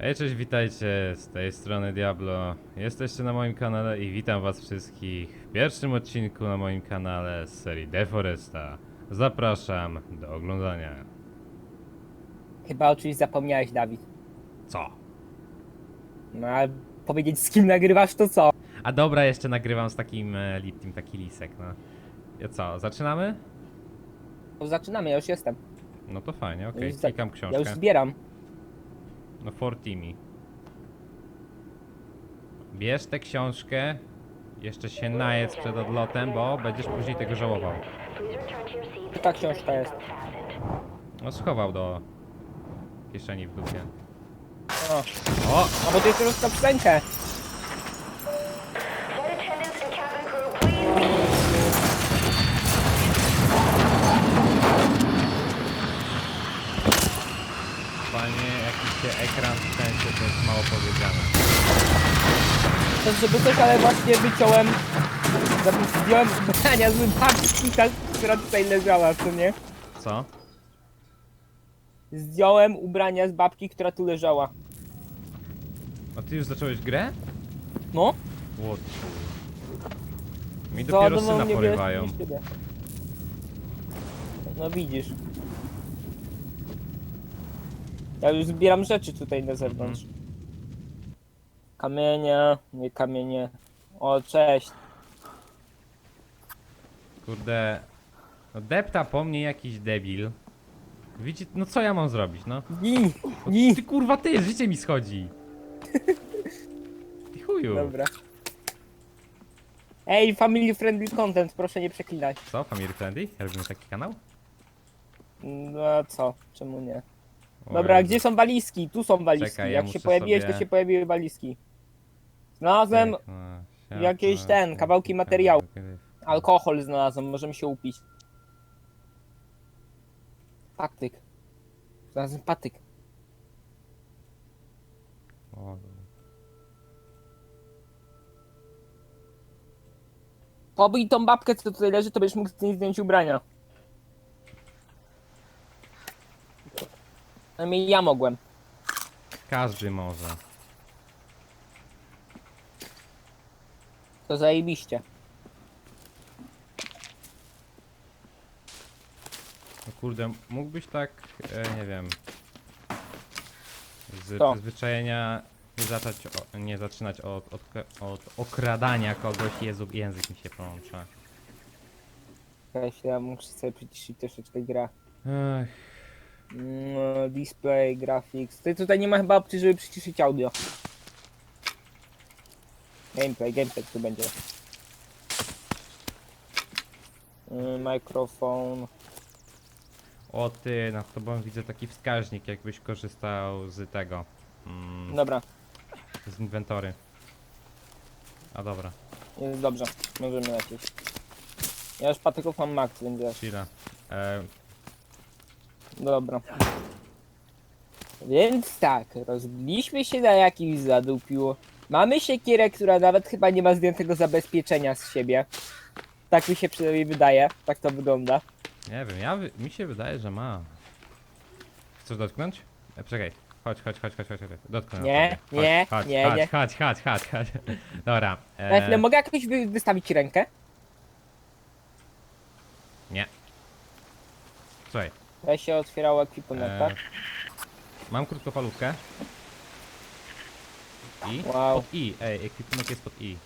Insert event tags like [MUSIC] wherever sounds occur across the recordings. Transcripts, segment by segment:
Hej, cześć, witajcie, z tej strony Diablo. Jesteście na moim kanale i witam was wszystkich w pierwszym odcinku na moim kanale z serii Deforesta. Zapraszam do oglądania. Chyba o czymś zapomniałeś, Dawid. Co? No ale powiedzieć z kim nagrywasz to co? A dobra, jeszcze nagrywam z takim e, Liptim, taki lisek, no. I co, zaczynamy? To zaczynamy, ja już jestem. No to fajnie, okej, już za- klikam Ja już książkę. zbieram. No for Timmy. Bierz tę książkę, jeszcze się najedz przed odlotem, bo będziesz później tego żałował. Ta książka jest? No schował do kieszeni w dupie. O, O! a bo to jest ruska piosenkę. Panie, jakiś się ekran w sensie, to jest mało powiedziane. Żeby coś, ale właśnie wyciąłem... Zdjąłem ubrania z babci, ta, która tutaj leżała, co nie? Co? Zdjąłem ubrania z babki, która tu leżała. A ty już zacząłeś grę? No? What? Mi dopiero Załadował syna mnie porywają. ciebie. No widzisz. Ja już zbieram rzeczy tutaj na zewnątrz. Kamienie, nie kamienie. O, cześć. Kurde. No depta po mnie jakiś debil. Widzicie, no co ja mam zrobić, no? Gin, No gin. Ty kurwa ty, życie mi schodzi. Ty chuju. Dobra. Ej, family friendly content, proszę nie przeklinać. Co, Family Friendly? Robimy taki kanał? No a co, czemu nie? Dobra, Jezu. gdzie są walizki? Tu są walizki. Czekaj, ja Jak muszę się pojawiłeś, sobie- to się pojawiły walizki. Znalazłem siadam, jakieś ten, kawałki materiału. Alkohol znalazłem, możemy się upić. Patyk. Znalazłem patyk. O, Pobij tą babkę, co tutaj leży, to będziesz mógł z niej zdjąć ubrania. Przynajmniej ja mogłem. Każdy może. To zajebiście. No kurde, mógłbyś tak, e, nie wiem, z Co? przyzwyczajenia nie, zacząć o, nie zaczynać od, od, od okradania kogoś. Jezu, język mi się połącza. Ja muszę sobie przyciszyć troszeczkę gra. Ech, Mm, display, graphics. Tutaj, tutaj nie ma chyba opcji, żeby przyciszyć audio. Gameplay, gameplay tu będzie. Mm, Mikrofon. o ty, nad tobą widzę taki wskaźnik, jakbyś korzystał z tego, mm, Dobra, z inwentory. A dobra, jest dobrze. Możemy lecieć. Ja już patyków mam max, więc wiesz. chwila. E, Dobra. Więc tak, rozbiliśmy się na jakimś zadupiu. Mamy siekierę, która nawet chyba nie ma zdjętego zabezpieczenia z siebie. Tak mi się przynajmniej wydaje, tak to wygląda. nie wiem, ja, wy- mi się wydaje, że ma. Chcesz dotknąć? E, czekaj. Chodź, chodź, chodź, chodź, chodź, chodź. Dotknę. Nie, na nie, chodź, nie, chodź, nie. Chodź, chodź, chodź, chodź. Dobra. Na chwilę, E, mogę jakoś wy wystawić rękę? nie. Słuchaj. Ja się otwierało ekwipunek, tak? mam krótkofalówkę. I? Wow. Pod I. Ej, ekwipunek jest pod I.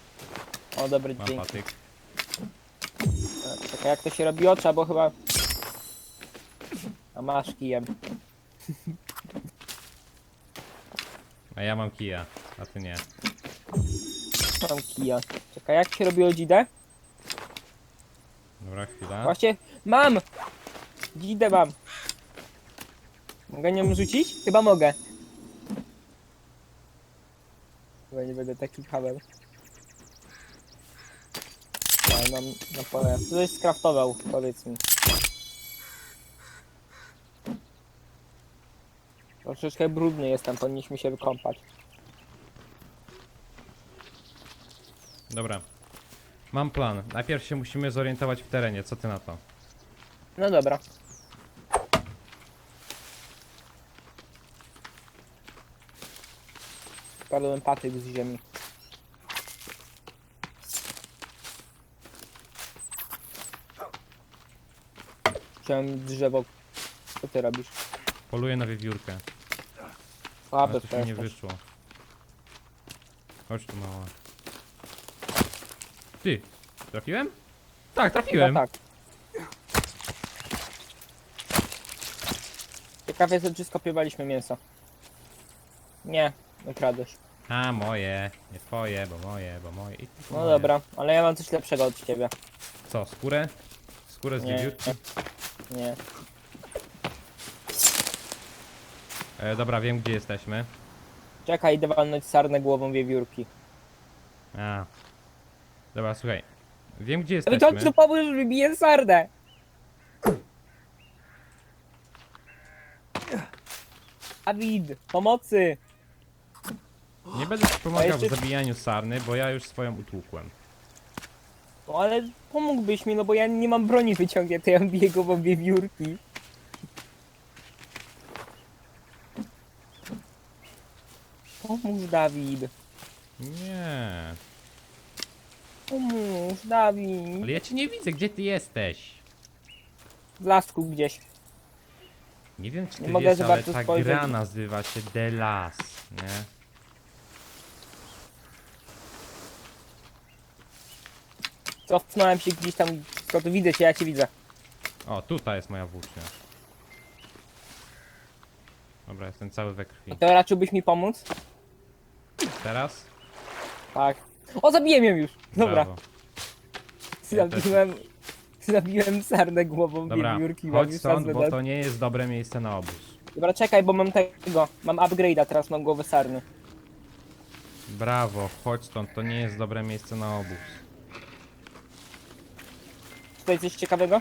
O, dobry Mam dzień. patyk. Czekaj, jak to się robi? Trzeba było chyba... A masz kijem. A ja mam kija, a ty nie. Mam kija. Czekaj, jak się robi dzidę? Dobra, chwila. Właśnie, mam! Dzidę mam. Mogę nią rzucić? Chyba mogę. Chyba nie będę taki kabel. Ale mam na pole. Żeś skraftował, powiedz mi. Troszeczkę brudny jestem, powinniśmy się wykąpać. Dobra. Mam plan. Najpierw się musimy zorientować w terenie. Co ty na to? No dobra. Składałem patyk z ziemi. Chciałem drzewo. Co ty robisz? Poluję na wiewiórkę. Słabe Ale coś mi nie jesteś. wyszło. Chodź tu mała. Ty, trafiłem? Tak, trafiłem. Chyba tak. Ciekawe jest, czy skopiowaliśmy mięso. Nie, ukradłeś. A, moje. Nie twoje, bo moje, bo moje. I No moje. dobra, ale ja mam coś lepszego od ciebie. Co, skórę? Skórę z Nie. wiewiórki? Nie. E, dobra, wiem gdzie jesteśmy. Czekaj, idę walnąć sarnę głową wiewiórki. A. Dobra, słuchaj. Wiem gdzie Wy to jesteśmy. tu pomóż, wybiję sarnę! Dawid, pomocy! Nie będę ci pomagał w jeszcze- zabijaniu sarny, bo ja już swoją utłukłem. No ale pomógłbyś mi, no bo ja nie mam broni wyciągniętej, ja biję głową wiewiórki. Pomóż, Dawid. Nie. Pomóż, Dawid. Ale ja cię nie widzę, gdzie ty jesteś? W lasku gdzieś. Nie wiem czy ty Nie mogę wiesz, za ale bardzo ta spojrzeć. gra nazywa się The Last, nie? Cofnąłem się gdzieś tam, to tu widzę cię, ja cię widzę. O, tutaj jest moja włócznia. Dobra, jestem cały we krwi. To raczyłbyś mi pomóc? Teraz? Tak. O, zabiłem ją już! Dobra, Brawo. Ja też. zabiłem... Zabiłem sarnę głową Dobra, wiewiórki. mam chodź już stąd, sarnę bo to nie jest dobre miejsce na obóz. Dobra, czekaj, bo mam tego. Mam upgrade'a, teraz mam głowę sarny. Brawo, chodź stąd, to nie jest dobre miejsce na obóz. Tutaj coś ciekawego?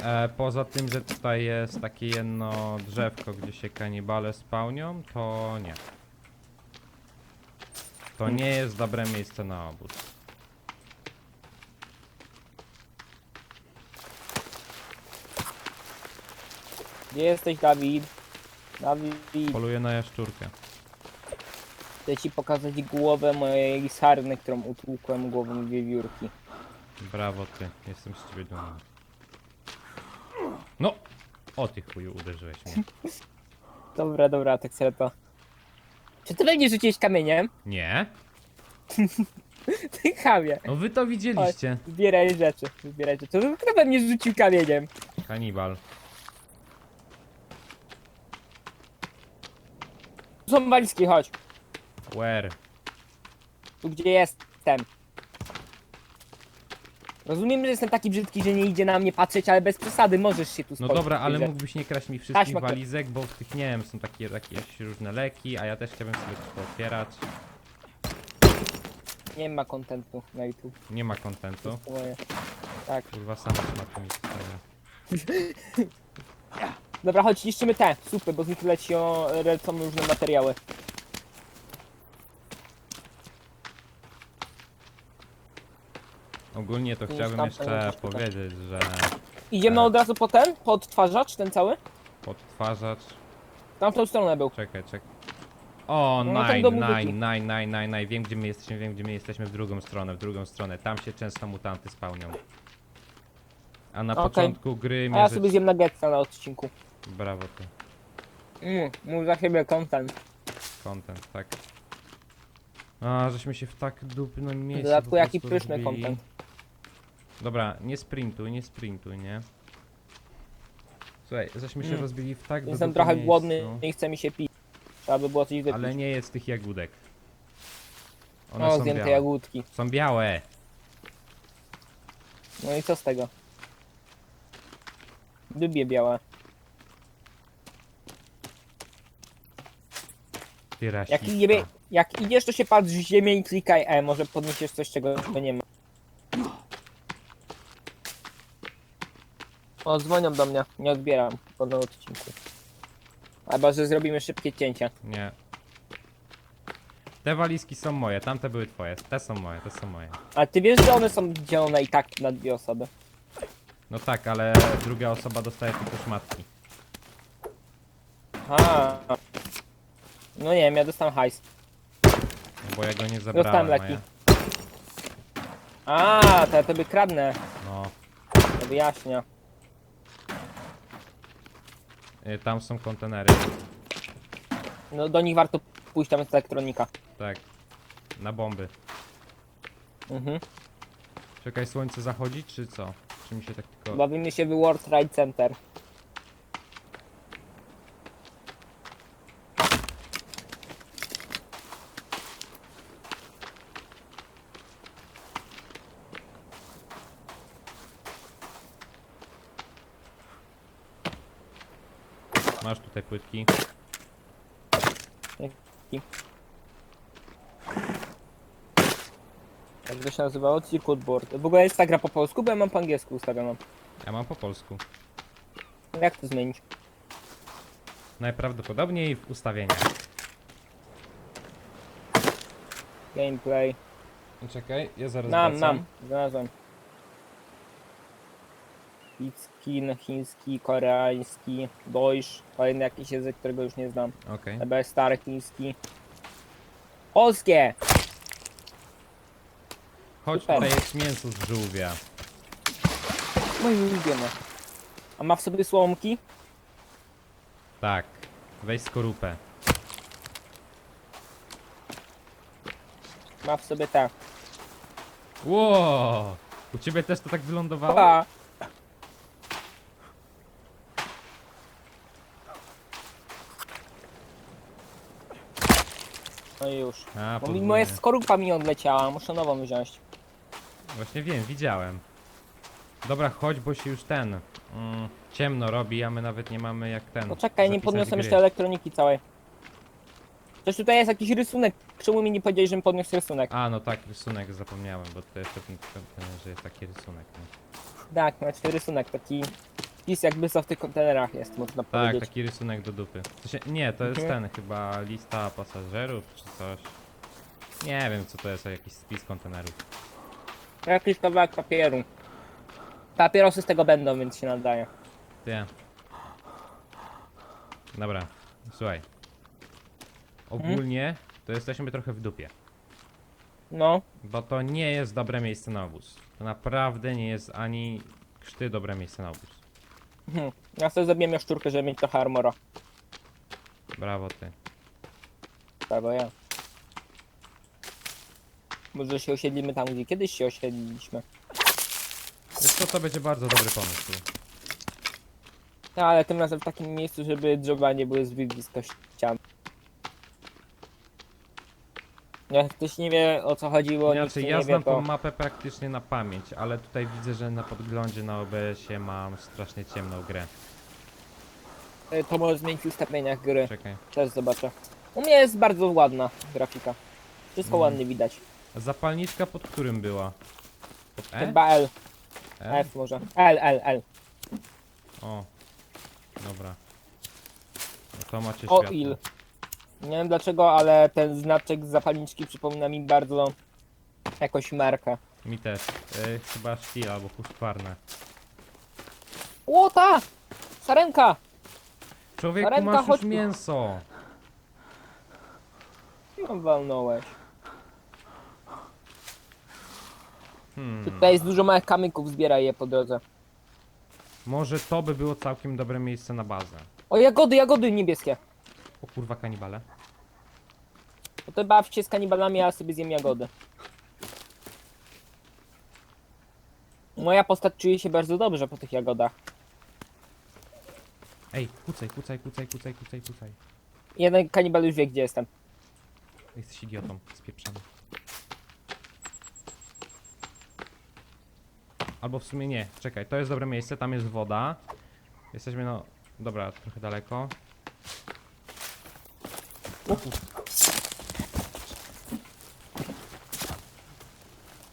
E, poza tym, że tutaj jest takie jedno drzewko, gdzie się kanibale spełnią, to nie. To nie jest dobre miejsce na obóz. Gdzie jesteś, Dawid? Dawid, Poluję na jaszczurkę. chcę ci pokazać głowę mojej sarny, którą utłukłem głową wiewiórki. Brawo ty, jestem z ciebie dumny. No! O ty chuju, uderzyłeś mnie. [LAUGHS] Dobra, dobra, tak sobie to. Czy ty we mnie rzuciłeś kamieniem? Nie? [LAUGHS] Ty chamie. No wy to widzieliście. Zbieraj rzeczy, zbieraj rzeczy. To kto we mnie rzucił kamieniem? Kanibal. Tu są walizki, chodź. Where? Tu gdzie jestem. Rozumiem, że jestem taki brzydki, że nie idzie na mnie patrzeć, ale bez przesady możesz się tu No dobra, ale Widzę. mógłbyś nie kraść mi wszystkich Taśma walizek, bo w tych, nie wiem, są takie, jakieś różne leki, a ja też chciałbym sobie to otwierać. Nie ma kontentu na YouTube. Nie ma kontentu. Moje. Tak. Kurwa, sama szmaty mi zostaje. [LAUGHS] Dobra, chodź, niszczymy te supy, bo z nich lecią, lecą różne materiały. Ogólnie to chciałbym tam jeszcze powiedzieć, że Idziemy Tak. od razu po ten, po odtwarzacz, ten cały? podtwarzacz... W tamtą stronę był. Czekaj, czekaj. O, No, ten nine, do nine, muzyki. nine, nine, nine, nine. Wiem gdzie my jesteśmy, wiem gdzie my jesteśmy w drugą stronę, w drugą stronę. Tam się często mutanty spełnią. A na Okej. początku gry A ja sobie zjem nuggetsa na odcinku. Brawo ty. Mm, mów za siebie content. Content, tak. A, żeśmy się w tak dupnym W miejscu dodatku po jaki prostu pyszny rozbili. content. Dobra, nie sprintuj, nie sprintuj, nie? Słuchaj, żeśmy się Mm. rozbili w tak Jestem trochę miejscu, głodny i chce mi się pić. Trzeba by było coś wypić. Ale nie jest tych jagódek. One o, są zjem te jagódki. Są białe. No i co z tego? Lubię białe. Ty Jak, rasista. jak idziesz, to się patrz w ziemię i klikaj E, może podniesiesz coś, czego nie ma. O, dzwonią do mnie, nie odbieram po tym odcinku. Albo, że zrobimy szybkie cięcie. Nie. Te walizki są moje, tamte były twoje. Te są moje, te są moje. A ty wiesz, że one są dzielone i tak na dwie osoby. No tak, ale druga osoba dostaje tylko szmatki. A. No nie wiem, ja dostałem hajs. bo ja go nie Dostałem zabrałem. a leki. ja- A, to ja tobie kradnę. No, To wyjaśnia. Y, tam są kontenery. No do nich warto pójść, tam jest elektronika. Tak. Na bomby. Mhm. Czekaj, słońce zachodzi, czy co? Czy mi się tak tylko... Bawimy się w World Trade Center. Tutaj płytki. Jak to się nazywało? Circuit Board. W ogóle jest ta gra po polsku, bo ja mam po angielsku ustawioną. Ja mam po polsku. Jak to zmienić? Najprawdopodobniej w ustawieniach. Gameplay. Czekaj, ja zaraz Nam, wracam. nam. Znalazłem. Skin, chiński, koreański, Deutsch, kolejny jakiś język, którego już nie znam. Okej. Chyba stary chiński. Polskie! Chodź, Super. tutaj jest mięso z żółwia. Moje ulubione. A ma w sobie słomki? Tak. Weź skorupę. Ma w sobie te. Ło! U ciebie też to tak wylądowało? A, no i już. A, Bo mi podwójnie. moja skorupa mi odleciała, muszę nową wziąć. Właśnie wiem, widziałem. Dobra, chodź, bo się już ten... Mm, ciemno robi, a my nawet nie mamy jak ten... No czekaj, nie zapisać podniosłem gry. jeszcze elektroniki całej. Też tutaj jest jakiś rysunek. Czemu mi nie powiedzieli, żebym podniósł rysunek? A, no tak, rysunek zapomniałem, bo to jeszcze ten, ten, ten, że jest taki rysunek. No. Tak, znaczy rysunek, taki wpis jakby co w tych kontenerach jest, można Tak, powiedzieć. taki rysunek do dupy. W sensie, nie, to jest Mhm. ten, chyba lista pasażerów czy coś. Nie wiem co to jest, jakiś spis kontenerów. Jakiś kawałek papieru. Papierosy z tego będą, więc się nadaje. Ty. Dobra, słuchaj. Ogólnie to jesteśmy trochę w dupie. No, Bo to nie jest dobre miejsce na obóz. To naprawdę nie jest ani krzty dobre miejsce na obóz. Hm. ja sobie zrobiłem jaszczurkę, żeby mieć trochę armora. Brawo ty. Tak, bo ja. Może się osiedlimy tam, gdzie kiedyś się osiedliliśmy. Wiesz co, to będzie bardzo dobry pomysł. No, ale tym razem w takim miejscu, żeby drzewa nie były zbyt blisko ścian. Jak ktoś nie wie o co chodziło, nikt Inaczej, nie ja wie, znam to... tą mapę praktycznie na pamięć, ale tutaj widzę, że na podglądzie na OBS-ie mam strasznie ciemną grę. y, to może zmienić w ustawieniach gry. Czekaj. Też zobaczę. U mnie jest bardzo ładna grafika. Wszystko Mhm. ładnie widać. Zapalniczka pod którym była? Pod E? Chyba L, E? F może. L, L, L. O. Dobra. No to macie O światło. il. Nie wiem dlaczego, ale ten znaczek z zapalniczki przypomina mi bardzo jakąś markę. Mi też. E, chyba Steel albo Husqvarna. Łota! Sarenka! Człowieku, Ręka, masz już chodź tu. mięso! No walnąłeś. Hmm. Tutaj jest dużo małych kamyków, zbieraj je po drodze. Może to by było całkiem dobre miejsce na bazę. O, jagody, jagody niebieskie. O kurwa kanibale. No to baw się z kanibalami, a ja sobie zjem jagody. Moja postać czuje się bardzo dobrze po tych jagodach. Ej, kucaj, kucaj, kucaj, kucaj, kucaj, kucaj. Jeden kanibal już wie, gdzie jestem. Jesteś idiotą, spieprzamy. Albo w sumie nie, czekaj, to jest dobre miejsce, tam jest woda. Jesteśmy no... Dobra, trochę daleko.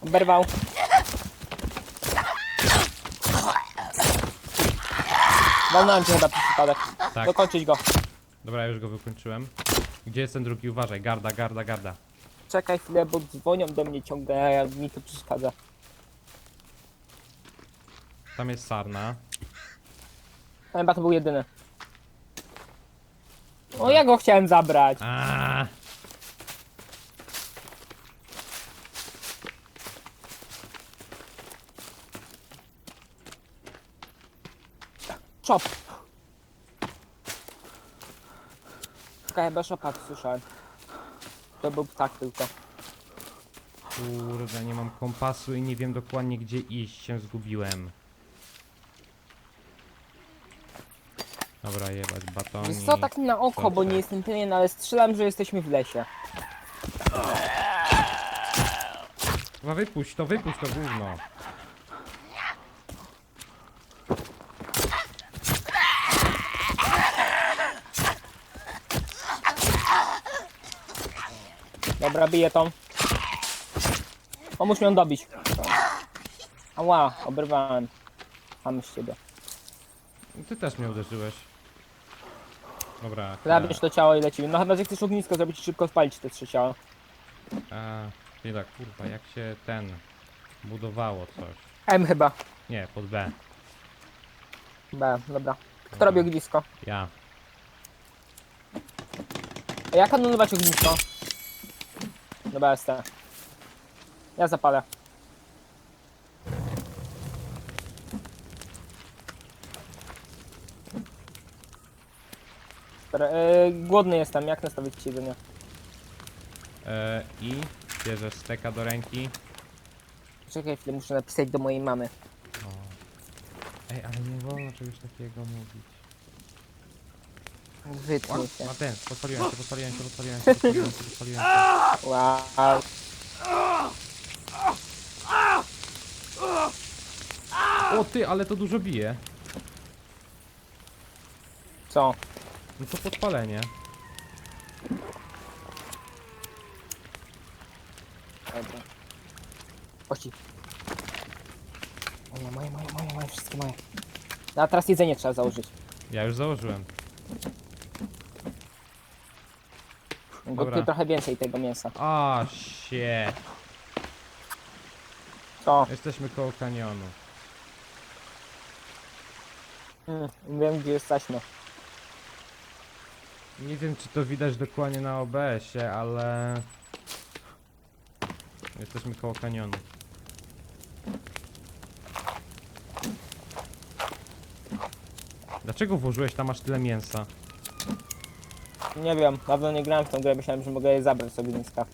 Oberwał. Walnąłem cię chyba przez przypadek. Tak, Dokończyć go. dobra, już go wykończyłem. Gdzie jest ten drugi? Uważaj, garda, garda, garda. Czekaj chwilę, bo dzwonią do mnie ciągle, a ja- mi to przeszkadza. Tam jest sarna. Chyba to był jedyny. O, ja go chciałem zabrać. A. Czop. Czekaj, chyba szopak słyszałem. To był ptak tylko. Kurde, nie mam kompasu i nie wiem dokładnie gdzie iść, się zgubiłem. Dobra, jebać batonik. Wiesz co, tak na oko, bo nie jestem pewien, ale strzelam, że jesteśmy w lesie. Chyba wypuść to, wypuść to gówno. Dobra, biję tą. Pomóż mi ją dobić. Ała, oberwałem. Mam z ciebie. Ty też mnie uderzyłeś. Dobra. Zabierz to ciało i lecimy. No chyba, że chcesz ognisko zrobić i szybko spalić te trzy ciała. A, chwila, kurwa, jak się ten budowało coś. M chyba. Nie, pod B. B, dobra. Kto robi ognisko? Ja. A jak anulować ognisko? Dobra, te. Ja zapalę. Dobra, e, głodny jestem, jak nastawić ci jedzenie? E, I bierzesz steka do ręki. Czekaj chwilę, muszę napisać do mojej mamy. O. Ej, ale nie wolno czegoś takiego mówić. Wytnij się. A ten, podpaliłem się, podpaliłem się, podpaliłem się, podpaliłem się, podpaliłem się. Wow. O ty, ale to dużo bije. Co? No to podpalenie. Dobra. Ości. Moje, moje, moje, moje, moje, wszystkie moje. No a teraz jedzenie trzeba założyć. Ja już założyłem. Gotuję trochę więcej tego mięsa. A, się. Co? Jesteśmy koło kanionu. Mm, wiem gdzie jesteśmy. Nie wiem, czy to widać dokładnie na OBS-ie, ale... Jesteśmy koło kanionu. Dlaczego włożyłeś tam aż tyle mięsa? Nie wiem, dawno nie grałem w tą grę, myślałem, że mogę je zabrać sobie mięska.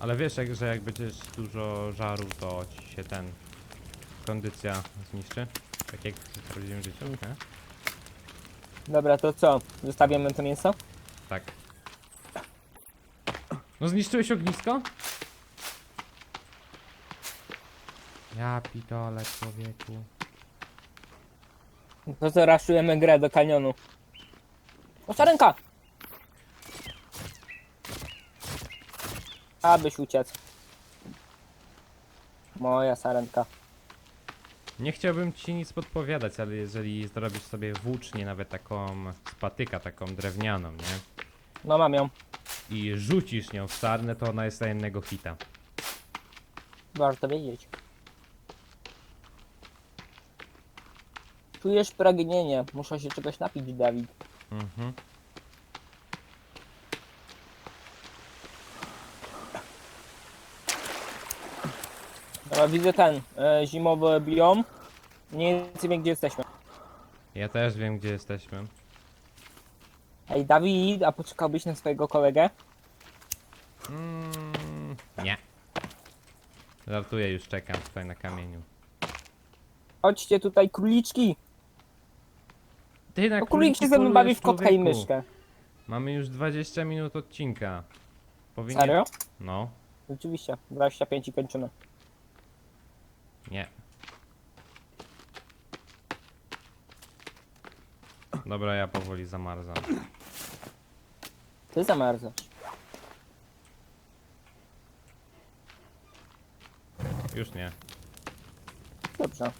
Ale wiesz, jak, że jak będziesz dużo żaru, to ci się ten... kondycja zniszczy? Tak jak w prawdziwym życiu, nie? Dobra, to co? Zostawiamy to mięso? Tak. No zniszczyłeś ognisko? Ja pitole, człowieku. To co, raszujemy grę do kanionu. O, sarenka! Abyś uciec. Moja sarenka. Nie chciałbym ci nic podpowiadać, ale jeżeli zrobisz sobie włócznię, nawet taką z patyka, taką drewnianą, nie? No mam ją. I rzucisz nią w sarnę, to ona jest na jednego hita. Warto wiedzieć. Czujesz pragnienie. Muszę się czegoś napić, Dawid. Mhm. Widzę ten e, zimowy biom. Nie wiem gdzie jesteśmy. Ja też wiem, gdzie jesteśmy. Ej, Dawid, a poczekałbyś na swojego kolegę? Mm, nie. Żartuję, już czekam tutaj na kamieniu. Chodźcie tutaj, króliczki! Ty na No królik się ze mną bawi w kotka i myszkę. Mamy już 20 minut odcinka. Powinien... Serio? No, Rzeczywiście, 25 i kończymy. Nie. Dobra, ja powoli zamarzam. Ty zamarzasz. Już nie. Dobrze.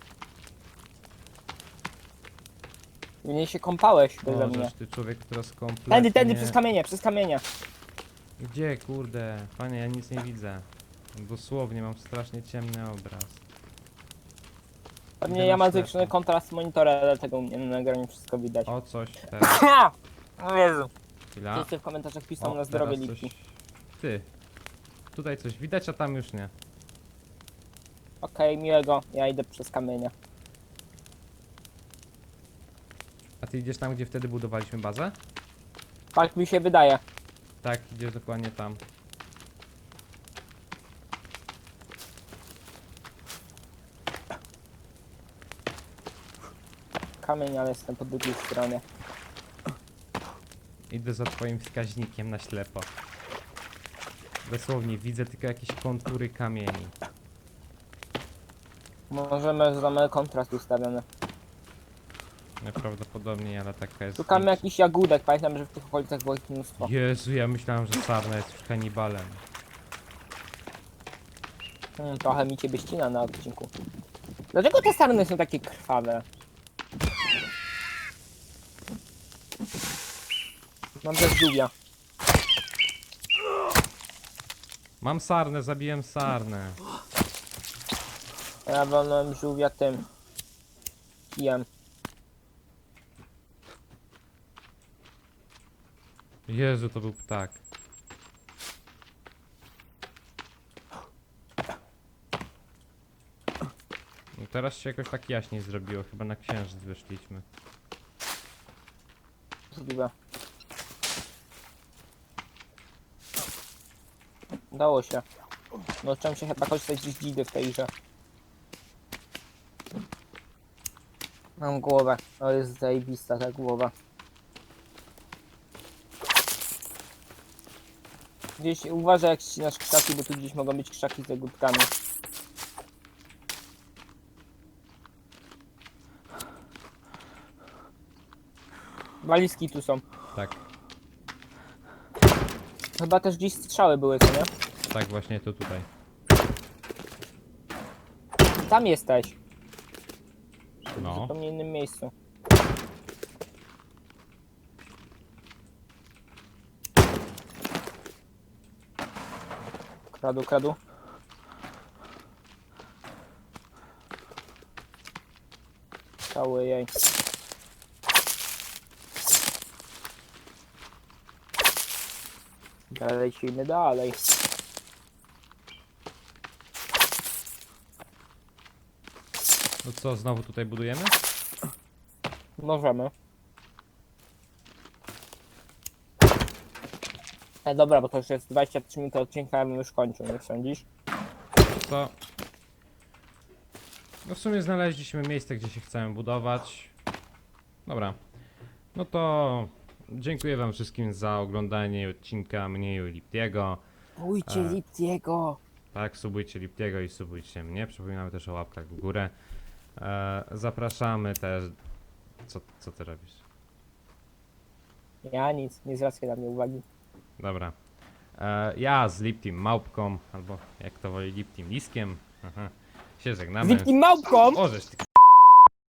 Nie się kąpałeś beze mnie. Możesz ty człowiek. Tędy, tędy, przez kamienie, przez kamienie. Gdzie, kurde? Panie, ja nic nie widzę. Dosłownie, mam strasznie ciemny obraz. Pewnie ja ślepo. zwiększony kontrast monitora, dlatego u mnie na nagraniu wszystko widać. O, coś [LAUGHS] teraz. O Jezu. Chwila. Wszyscy w komentarzach piszą na zdrowie teraz lipki. coś... Ty. Tutaj coś widać, a tam już nie. Okej, miłego. Ja idę przez kamienie. ty idziesz tam, gdzie wtedy budowaliśmy bazę? Tak mi się wydaje. Tak, idziesz dokładnie tam. Kamień, ale jestem po drugiej stronie. Idę za twoim wskaźnikiem na ślepo. Dosłownie, widzę tylko jakieś kontury kamieni. Możemy, że mamy kontrast ustawiony. Najprawdopodobniej, ale taka jest... Szukamy jakichś jagódek, pamiętam, że w tych okolicach było ich mnóstwo. Jezu, ja myślałem, że Sarna jest już kanibalem. Hmm, trochę mi ciebie ścina na odcinku. Dlaczego te sarny są takie krwawe? Mam też żółwia. Mam sarnę, zabiłem sarnę. Ja walnąłem żółwia tym. Kijem. Jezu, to był ptak. No teraz się jakoś tak jaśniej zrobiło, chyba na księżyc wyszliśmy. Żółwia. Udało się. No czym się chyba korzystać z dzidy w tej grze. Mam głowę. To jest zajebista ta głowa. Gdzieś uważaj jak ścinasz krzaki, bo tu gdzieś mogą być krzaki z ogródkami. Walizki tu są. Tak, Chyba też gdzieś strzały były, co nie? tak właśnie to tutaj. Tam jesteś. W No, zupełnie innym miejscu. Kradu, kradu. Cały jej. Lecimy dalej. no co, znowu tutaj budujemy? Możemy. E, dobra, bo to już jest 23 minut odcinka, ja bym już kończył, nie sądzisz? Co? No w sumie znaleźliśmy miejsce, gdzie się chcemy budować. Dobra. No to dziękuję wam wszystkim za oglądanie odcinka mniej Liptiego. Bójcie E. Liptiego! Tak, subujcie Liptiego i subujcie mnie. Przypominamy też o łapkach w górę. E, zapraszamy też. Co, co ty robisz? Ja nic, nie zwracaj na mnie uwagi. Dobra. E, ja z Liptim Małpką, albo jak to woli Liptim Liskiem. Aha. Się Z żegnamy. Liptim małpką! O, żeś ty